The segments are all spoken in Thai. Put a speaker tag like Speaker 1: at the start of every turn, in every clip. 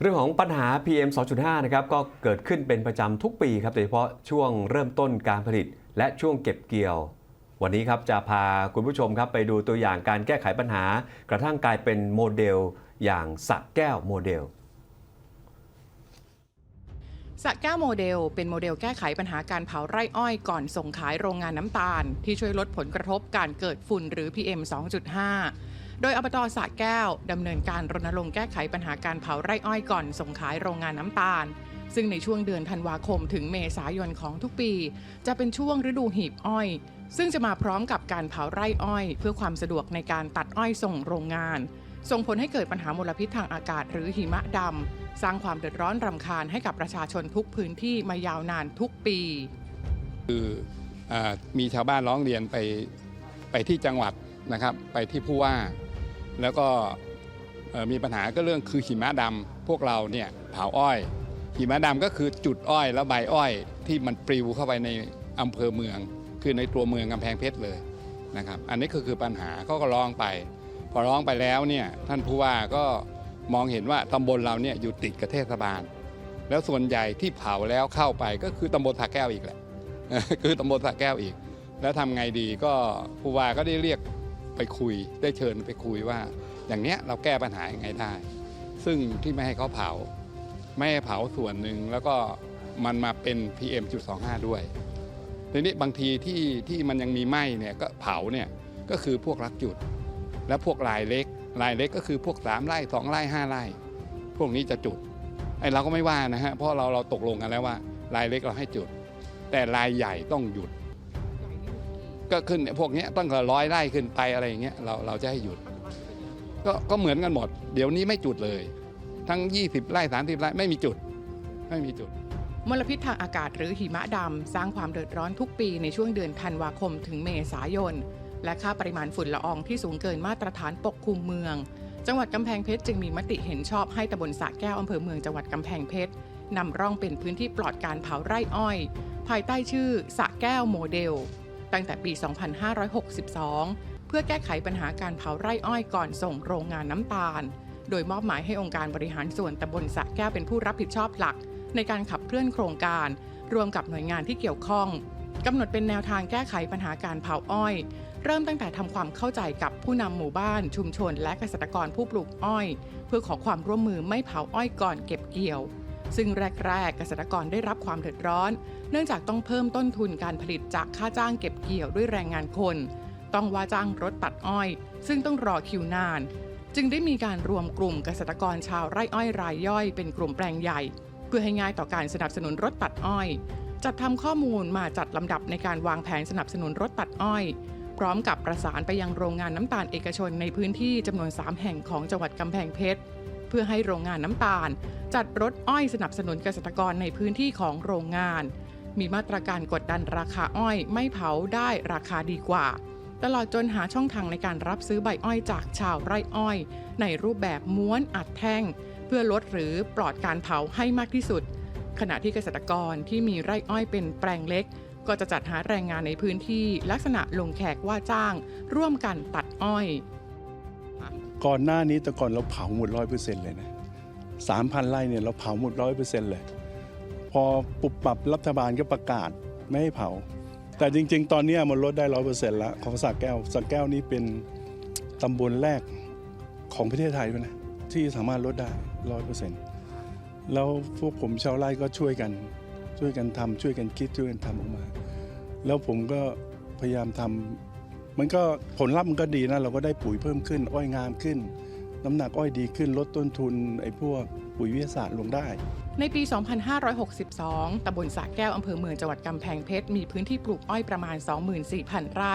Speaker 1: เรื่องของปัญหา PM 2.5 นะครับก็เกิดขึ้นเป็นประจำทุกปีครับโดยเฉพาะช่วงเริ่มต้นการผลิต และช่วงเก็บเกี่ยว วันนี้ครับจะพาคุณผู้ชมครับไปดูตัวอย่างการแก้ไขปัญหา กระทั่งกลายเป็นโมเดล อย่างสระแก้วโมเดล
Speaker 2: สระแก้วโมเดล เป็นโมเดลแก้ไขปัญหาการเผาไร่อ้อยก่อนส่งขายโรงงานน้ำตาล ที่ช่วยลดผลกระทบการเกิดฝุ่นหรือ PM 2.5 โดยอบตสระแก้วดำเนินการรณรงค์แก้ไขปัญหาการเผาไร่อ้อยก่อนส่งขายโรงงานน้ำตาล ซึ่งในช่วงเดือนธันวาคมถึงเมษายนของทุกปี จะเป็นช่วงฤดูหีบอ้อย ซึ่งจะมาพร้อมกับการเผาไร่อ้อย เพื่อความสะดวกในการตัดอ้อยส่งโรงงาน ส่งผลให้เกิดปัญหามลพิษทางอากาศหรือหิมะดำสร้างความเดือดร้อนรำคาญให้กับประชาชนทุกพื้นที่มายาวนานทุกปี
Speaker 3: อ่ามีชาวบ้านร้องเรียนไปไปที่จังหวัดนะครับ ไปที่ผู้ว่า แล้วก็มีปัญหาก็เรื่องคือหิมะดำพวกเราเนี่ยเผาอ้อย หิมะดำก็คือจุดอ้อยแล้วใบอ้อยที่มันปลิวเข้าไปในอำเภอเมือง คือในตัวเมืองกำแพงเพชรเลยนะครับอันนี้ก็คือปัญหาเขาก็ร้องไป พอร้องไปแล้วเนี่ยท่านผู้ว่าก็มองเห็นว่าตำบลเราเนี่ยอยู่ติดกับเทศบาล แล้วส่วนใหญ่ที่เผาแล้วเข้าไปก็คือตำบลสระแก้วอีกแหละคือตำบลสระแก้วอีก แล้วทำไงดีก็ผู้ว่าก็ได้เรียก ไปคุยได้เชิญไปคุยว่า อย่างเนี้ยเราแก้ปัญหายังไงได้ ซึ่งที่ไม่ให้เขาเผา ไม่ให้เผาส่วนหนึ่งแล้วก็มันมาเป็น PM.25 ด้วยทีนี้บางทีที่ที่มันยังมีไหม้เนี่ยก็เผาเนี่ยก็คือพวกรักจุด และพวกรายเล็กรายเล็กก็คือพวก3ไร่2ไร่5ไร่พวกนี้จะจุดไอเราก็ไม่ว่านะฮะเพราะเราเราตกลงกันแล้วว่ารายเล็กเราให้จุด แต่รายใหญ่ต้องหยุด ก็ขึ้นพวกนี้ตั้งแต่ร้อยไร่ขึ้นไปอะไรอย่างเงี้ยเราเราจะให้หยุดก็ก็เหมือนกันหมด เดี๋ยวนี้ไม่จุดเลย ทั้ง 20 ไร่ 30 ไร่ไม่มีจุด ไม่มีจุด
Speaker 2: มลพิษทางอากาศหรือหิมะดำ สร้างความเดือดร้อนทุกปีในช่วงเดือนธันวาคมถึงเมษายน และค่าปริมาณฝุ่นละอองที่สูงเกินมาตรฐานปกคลุมเมือง จังหวัดกำแพงเพชรจึงมีมติเห็นชอบให้ตำบลสระแก้วอำเภอเมืองจังหวัดกำแพงเพชรนำร่องเป็นพื้นที่ปลอดการเผาไร่อ้อย ภายใต้ชื่อสระแก้วโมเดล ตั้งแต่ปี 2562 เพื่อแก้ไขปัญหาการเผาไร่อ้อยก่อนส่งโรงงานน้ำตาล โดยมอบหมายให้องค์การบริหารส่วนตำบลสะแก้วเป็นผู้รับผิดชอบหลัก ในการขับเคลื่อนโครงการ รวมกับหน่วยงานที่เกี่ยวข้องกำหนดเป็นแนวทางแก้ไขปัญหาการเผาอ้อย เริ่มตั้งแต่ทำความเข้าใจกับผู้นำหมู่บ้าน ชุมชน และเกษตรกรผู้ปลูกอ้อย เพื่อขอความร่วมมือไม่เผาอ้อยก่อนเก็บเกี่ยว ซึ่งแรก ๆ เกษตรกรได้รับความเดือดร้อน เนื่องจากต้องเพิ่มต้นทุนการผลิตจากค่าจ้างเก็บเกี่ยวด้วยแรงงานคน ต้องว่าจ้างรถตัดอ้อย ซึ่งต้องรอคิวนาน จึงได้มีการรวมกลุ่มเกษตรกรชาวไร่อ้อยรายย่อยเป็นกลุ่มแปลงใหญ่ เพื่อให้ง่ายต่อการสนับสนุนรถตัดอ้อย จัดทำข้อมูลมาจัดลำดับในการวางแผนสนับสนุนรถตัดอ้อย พร้อมกับประสานไปยังโรงงานน้ำตาลเอกชนในพื้นที่จำนวน 3 แห่งของจังหวัดกำแพงเพชร พื่อให้โรงงานน้ำตาล จัดรถอ้อยสนับสนุนเกษตรกรในพื้นที่ของโรงงาน มีมาตรการกดดันราคาอ้อยไม่เผาได้ราคาดีกว่า ตลอดจนหาช่องทางในการรับซื้อใบอ้อยจากชาวไร่อ้อย ในรูปแบบม้วนอัดแท่ง เพื่อลดหรือปลอดการเผาให้มากที่สุด ขณะที่เกษตรกรที่มีไร่อ้อยเป็นแปลงเล็กก็จะจัดหาแรงงานในพื้นที่ลักษณะลงแขกว่าจ้าง ร่วมกันตัดอ้อย
Speaker 4: ก่อนหน้านี้แต่ก่อนเราเผาหมดร้อยเปอร์เซ็นต์เลยนะสามพันไร่เนี่ยเราเผาหมดร้อยเปอร์เซ็นต์เลย พอปุบปรับรัฐบาลก็ประกาศไม่ให้เผา แต่จริง ๆ ตอนนี้มันลดได้ร้อยเปอร์เซ็นต์ล้วของสักแก้วสักแก้วนี้เป็นตำบลแรกของประเทศไทยด้วยนะที่สามารถลดได้ร้อยเปอร์เซ็นต์แล้วพวกผมชาวไร่ก็ช่วยกันช่วยกันทำช่วยกันคิดช่วยกันทำออกมา แล้วผมก็พยายามทำ มันก็ผลลัพธ์มันก็ดีนะเราก็ได้ปุ๋ยเพิ่มขึ้น อ้อยงามขึ้น น้ำหนักอ้อยดีขึ้นลดต้นทุนไอ้พวกปุ๋ยวิทยาศาสตร์ลงได้
Speaker 2: ในปี 2562 ตำบลสระแก้วอำเภอเมืองจังหวัดกำแพงเพชร มีพื้นที่ปลูกอ้อยประมาณ 24,000 ไร่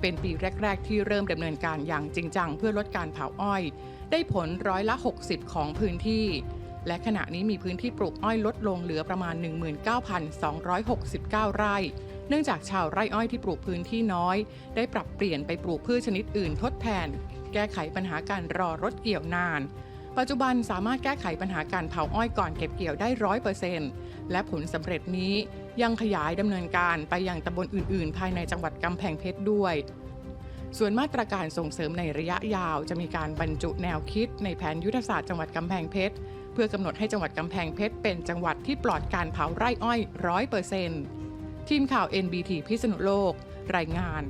Speaker 2: เป็นปีแรก ๆ ที่เริ่มดำเนินการอย่างจริงจังเพื่อลดการเผาอ้อย ได้ผลร้อยละ 60 ของพื้นที่ และขณะนี้มีพื้นที่ปลูกอ้อยลดลงเหลือประมาณ 19,269 ไร่ เนื่องจากชาวไร่อ้อยที่ปลูกพื้นที่น้อย ได้ปรับเปลี่ยนไปปลูกพืชชนิดอื่นทดแทน แก้ไขปัญหาการรอรถเกี่ยวนาน ปัจจุบันสามารถแก้ไขปัญหาการเผาอ้อยก่อนเก็บเกี่ยวได้ร้อยเปอร์เซ็นต์และผลสำเร็จนี้ยังขยายดำเนินการไปยังตำบลอื่น ๆ ภายในจังหวัดกำแพงเพชรด้วยส่วนมาตรการส่งเสริมในระยะยาวจะมีการบรรจุแนวคิดในแผนยุทธศาสตร์จังหวัดกำแพงเพชร เพื่อกำหนดให้จังหวัดกำแพงเพชรเป็นจังหวัดที่ปลอดการเผาไร่อ้อยร้อยเปอร์เซ็นต์ ทีมข่าว NBT พิษณุโลก รายงาน